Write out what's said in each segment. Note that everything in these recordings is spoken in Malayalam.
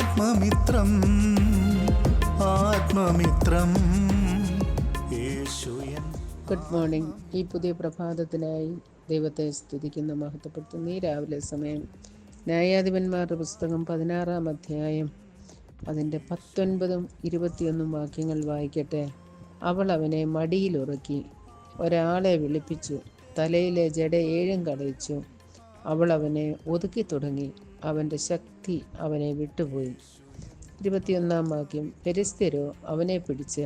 ആത്മമിത്രം ആത്മമിത്രം. ഗുഡ് മോർണിംഗ് ഈ പുതിയ പ്രഭാതത്തിനായി ദൈവത്തെ സ്തുതിക്കുന്ന മഹത്വപ്പെടുത്തുന്ന. ഈ രാവിലെ സമയം ന്യായാധിപന്മാരുടെ പുസ്തകം പതിനാറാം അധ്യായം അതിന്റെ പത്തൊൻപതും ഇരുപത്തിയൊന്നും വാക്യങ്ങൾ വായിക്കട്ടെ. അവൾ അവനെ മടിയിലുറക്കി ഒരാളെ വിളിപ്പിച്ചു തലയിലെ ജട ഏഴും കളയിച്ചു അവൾ അവനെ ഒതുക്കി തുടങ്ങി. അവന്റെ ശക്തി അവനെ വിട്ടുപോയി. ഇരുപത്തിയൊന്നാം വാക്യം പെരിസ്ഥിരോ അവനെ പിടിച്ച്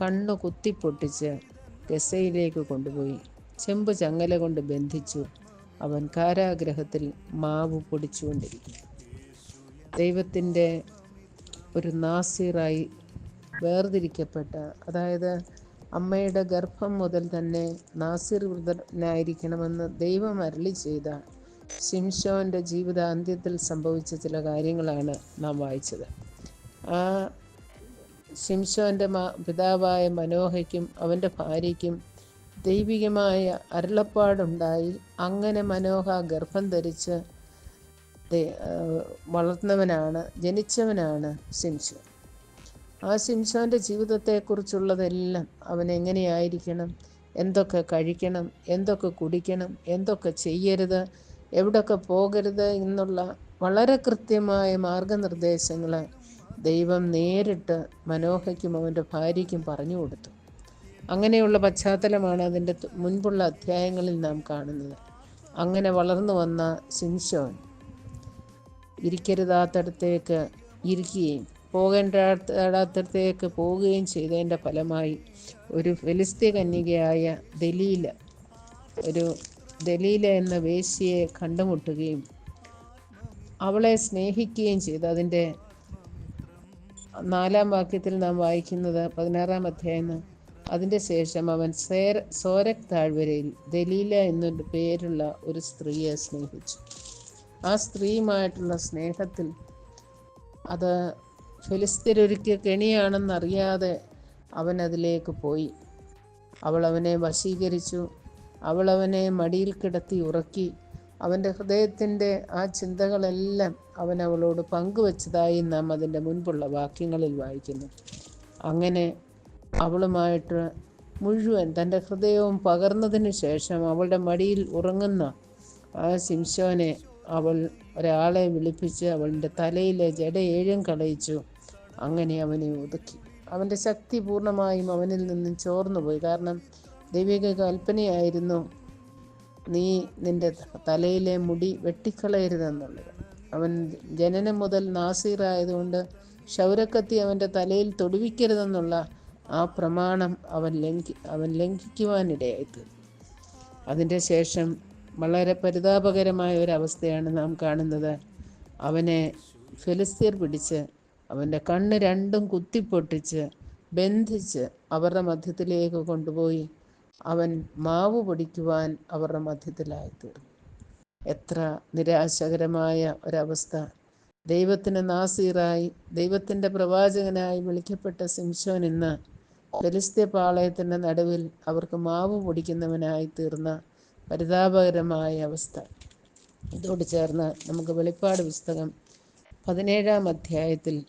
കണ്ണു കുത്തിപ്പൊട്ടിച്ച് ഗസയിലേക്ക് കൊണ്ടുപോയി. ചെമ്പ് ചങ്ങല കൊണ്ട് ബന്ധിച്ചു. അവൻ കാരാഗ്രഹത്തിൽ മാവ് പൊടിച്ചുകൊണ്ടിരിക്കും ദൈവത്തിന്റെ ഒരു നാസിറായി വേർതിരിക്കപ്പെട്ട അതായത് അമ്മയുടെ ഗർഭം മുതൽ തന്നെ നാസിർ വൃതനായിരിക്കണമെന്ന് ദൈവം അരളി ചെയ്ത ശിംഷോന്റെ ജീവിതാന്ത്യത്തിൽ സംഭവിച്ച ചില കാര്യങ്ങളാണ് നാം വായിച്ചത്. ആ ശിംഷോന്റെ മാ പിതാവായ മനോഹയ്ക്കും അവന്റെ ഭാര്യയ്ക്കും ദൈവികമായ അരുളപ്പാടുണ്ടായി. അങ്ങനെ മനോഹ ഗർഭം ധരിച്ച് വളർന്നവനാണ് ജനിച്ചവനാണ് ശിംഷോൻ ആ ശിംഷോന്റെ ജീവിതത്തെക്കുറിച്ചുള്ളതെല്ലാം അവൻ എങ്ങനെയായിരിക്കണം? എന്തൊക്കെ കഴിക്കണം? എന്തൊക്കെ കുടിക്കണം? എന്തൊക്കെ ചെയ്യരുത്? എവിടൊക്കെ പോകരുത് എന്നുള്ള വളരെ കൃത്യമായ മാർഗനിർദ്ദേശങ്ങൾ ദൈവം നേരിട്ട് മനോഹയ്ക്കും അവന്റെ ഭാര്യയ്ക്കും പറഞ്ഞു കൊടുത്തു. അങ്ങനെയുള്ള പശ്ചാത്തലമാണ് അതിന്റെ മുൻപുള്ള അധ്യായങ്ങളിൽ നാം കാണുന്നത്. അങ്ങനെ വളർന്നു വന്ന സിൻഷോൻ ഇരിക്കരുതാത്തടത്തേക്ക് ഇരിക്കുകയും പോകേണ്ടാത്തടത്തേക്ക് പോവുകയും ചെയ്തതിന്റെ ഫലമായി ഒരു ഫെലിസ്തീ കന്യകയായ ദലീല ഒരു ദലീല എന്ന വേശ്യയെ കണ്ടുമുട്ടുകയും അവളെ സ്നേഹിക്കുകയും ചെയ്തു. അതിന്റെ നാലാം വാക്യത്തിൽ നാം വായിക്കുന്നത് പതിനാറാം അധ്യായം അതിന്റെ ശേഷം അവൻ സേര സോരക് താഴ്വരയിൽ ദലീല എന്നൊരു പേരുള്ള ഒരു സ്ത്രീയെ സ്നേഹിച്ചു. ആ സ്ത്രീയുമായിട്ടുള്ള സ്നേഹത്തിൽ അത് ഫിലിസ്തീനൊരുക്കിയ കെണിയാണെന്നറിയാതെ അവൻ അതിലേക്ക് പോയി. അവൾ അവനെ വശീകരിച്ചു. അവൾ അവനെ മടിയിൽ കിടത്തി ഉറക്കി. അവന്റെ ഹൃദയത്തിന്റെ ആ ചിന്തകളെല്ലാം അവൻ അവളോട് പങ്കുവച്ചതായി നാം അതിന്റെ മുൻപുള്ള വാക്യങ്ങളിൽ വായിക്കുന്നു. അങ്ങനെ അവളുമായിട്ട് മുഴുവൻ തന്റെ ഹൃദയവും പകർന്നതിന് ശേഷം അവളുടെ മടിയിൽ ഉറങ്ങുന്ന ആ ശിംശോനെ അവൾ ഒരാളെ വിളിപ്പിച്ച് അവളുടെ തലയിലെ ജഡ ഏഴും കളയിച്ചു അങ്ങനെ അവനെ ഒതുക്കി. അവന്റെ ശക്തി പൂർണമായും അവനിൽ നിന്നും ചോർന്നുപോയി. കാരണം ദൈവിക കൽപ്പനയായിരുന്നു നീ നിന്റെ തലയിലെ മുടി വെട്ടിക്കളയരുതെന്നുള്ളത്. അവൻ ജനനം മുതൽ നാസീറായതുകൊണ്ട് ക്ഷൗരക്കത്തി അവന്റെ തലയിൽ തൊടുവിക്കരുതെന്നുള്ള ആ പ്രമാണം അവൻ ലംഘി അവൻ ലംഘിക്കുവാനിടയായിത്തീർന്നു. അതിന്റെ ശേഷം വളരെ പരിതാപകരമായ അവസ്ഥയാണ് നാം കാണുന്നത്. അവനെ ഫിലിസ്തീർ പിടിച്ച് അവന്റെ കണ്ണ് രണ്ടും കുത്തിപ്പൊട്ടിച്ച് ബന്ധിച്ച് അവരുടെ മധ്യത്തിലേക്ക് കൊണ്ടുപോയി അവൻ മാവ് പൊടിക്കുവാൻ അവരുടെ മധ്യത്തിലായിത്തീർന്നു. എത്ര നിരാശകരമായ ഒരവസ്ഥ. ദൈവത്തിന് നാസീറായി ദൈവത്തിന്റെ പ്രവാചകനായി വിളിക്കപ്പെട്ട സിംഷോൻ ഇന്ന് ഫെലിസ്തീയ പാളയത്തിന്റെ നടുവിൽ അവർക്ക് മാവ് പൊടിക്കുന്നവനായി തീർന്ന പരിതാപകരമായ അവസ്ഥ. ഇതോട് ചേർന്ന് നമുക്ക് വെളിപ്പാട് പുസ്തകം പതിനേഴാം അധ്യായത്തിൽ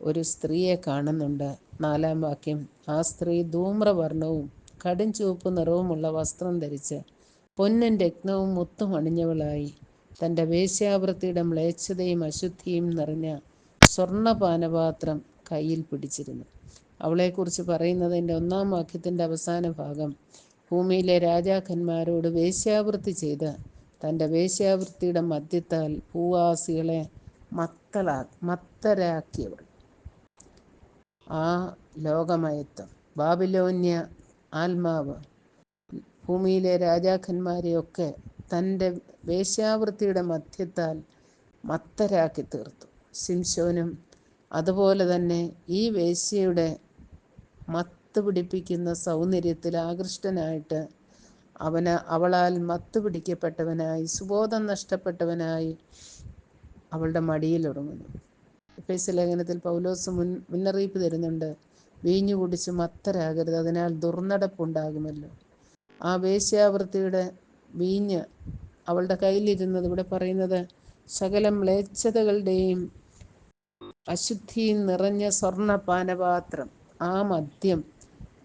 ഒരു സ്ത്രീയെ കാണുന്നുണ്ട്. നാലാം വാക്യം ആ സ്ത്രീ ധൂമ്രവർണവും കടും ചുവപ്പ് നിറവുമുള്ള വസ്ത്രം ധരിച്ച് പൊന്നും രത്നവും മുത്തും അണിഞ്ഞവളായി തന്റെ വേശ്യാവൃത്തിയുടെ മ്ലേച്ഛതയും അശുദ്ധിയും നിറഞ്ഞ സ്വർണപാനപാത്രം കയ്യിൽ പിടിച്ചിരുന്നു. അവളെക്കുറിച്ച് പറയുന്നതിന്റെ ഒന്നാം വാക്യത്തിന്റെ അവസാന ഭാഗം ഭൂമിയിലെ രാജാക്കന്മാരോട് വേശ്യാവൃത്തി ചെയ്ത് തന്റെ വേശ്യാവൃത്തിയുടെ മദ്യത്താൽ ഭൂവാസികളെ മത്തളാ മത്തരാക്കിയവൾ. ആ ലോകമയത്വം. ബാബിലോന്യ ആത്മാവ്. ഭൂമിയിലെ രാജാക്കന്മാരെയൊക്കെ തന്റെ വേശ്യാവൃത്തിയുടെ മധ്യത്താൽ മത്തരാക്കി തീർത്തു സിംശോനും അതുപോലെ തന്നെ ഈ വേശ്യയുടെ മത്ത് പിടിപ്പിക്കുന്ന സൗന്ദര്യത്തിൽ ആകൃഷ്ടനായിട്ട് അവന് അവളാൽ മത്ത് പിടിക്കപ്പെട്ടവനായി സുബോധം നഷ്ടപ്പെട്ടവനായി അവളുടെ മടിയിൽ ഉറങ്ങുന്നു. ലേഖനത്തിൽ പൗലോസ് മുൻ മുന്നറിയിപ്പ് തരുന്നുണ്ട്. വീഞ്ഞു കുടിച്ച് മത്തരാകരുത്. അതിനാൽ ദുർനടപ്പുണ്ടാകുമല്ലോ. ആ വേശ്യാവൃത്തിയുടെ വീഞ്ഞ് അവളുടെ കയ്യിലിരുന്നത് ഇവിടെ പറയുന്നത് സകല മ്ലേച്ഛതകളുടെയും അശുദ്ധി നിറഞ്ഞ സ്വർണ പാനപാത്രം ആ മദ്യം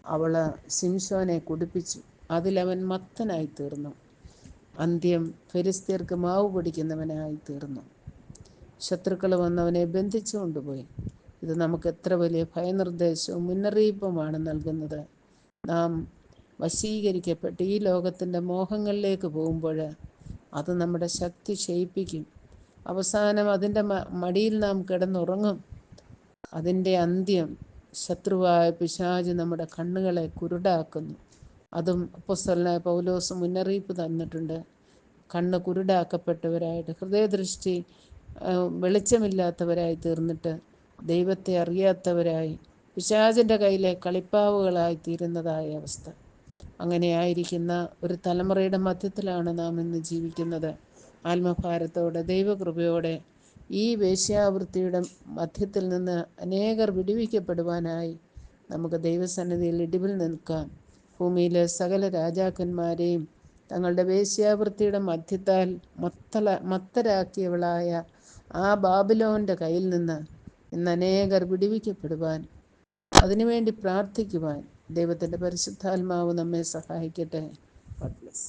അവൾ സിംസോനെ കുടിപ്പിച്ചു. അതിലവൻ മത്തനായി തീർന്നു അന്ത്യം ഫെലിസ്തീർക്ക് മാവ് പിടിക്കുന്നവനായി തീർന്നു ശത്രുക്കൾ വന്നവനെ ബന്ധിച്ചു കൊണ്ടുപോയി ഇത് നമുക്ക് എത്ര വലിയ ഭയനിർദ്ദേശവും മുന്നറിയിപ്പുമാണ് നൽകുന്നത്. നാം വശീകരിക്കപ്പെട്ട് ഈ ലോകത്തിന്റെ മോഹങ്ങളിലേക്ക് പോകുമ്പോൾ അത് നമ്മുടെ ശക്തി ക്ഷയിപ്പിക്കും. അവസാനം അതിന്റെ മടിയിൽ നാം കിടന്നുറങ്ങും. അതിന്റെ അന്ത്യം ശത്രുവായ പിശാജ് നമ്മുടെ കണ്ണുകളെ കുരുടാക്കുന്നു. അതും അപ്പൊസ്തലനായ പൗലോസ് മുന്നറിയിപ്പ് തന്നിട്ടുണ്ട്. കണ്ണ് കുരുടാക്കപ്പെട്ടവരായിട്ട് ഹൃദയദൃഷ്ടി വെളിച്ചമില്ലാത്തവരായി തീർന്നിട്ട് ദൈവത്തെ അറിയാത്തവരായി പിശാചിന്റെ കയ്യിലെ കളിപ്പാവുകളായി തീരുന്നതായ അവസ്ഥ. അങ്ങനെയായിരിക്കുന്ന ഒരു തലമുറയുടെ മധ്യത്തിലാണ് നാം ഇന്ന് ജീവിക്കുന്നത്. ആത്മഭാരത്തോടെ ദൈവകൃപയോടെ ഈ വേശ്യാവൃത്തിയുടെ മധ്യത്തിൽ നിന്ന് അനേകർ വിടുവിക്കപ്പെടുവാനായി നമുക്ക് ദൈവസന്നിധിയിൽ ഇടിവിൽ നിൽക്കാം. ഭൂമിയിലെ സകല രാജാക്കന്മാരെയും തങ്ങളുടെ വേശ്യാവൃത്തിയുടെ മധ്യത്താൽ മത്തല മത്തരാക്കിയവളായ ആ ബാബിലോന്റെ കയ്യിൽ നിന്ന് ഇന്ന് അനേകർ വിടുവിക്കപ്പെടുവാൻ അതിനുവേണ്ടി പ്രാർത്ഥിക്കുവാൻ ദൈവത്തിന്റെ പരിശുദ്ധാത്മാവ് നമ്മെ സഹായിക്കട്ടെ ഗോഡ് bless.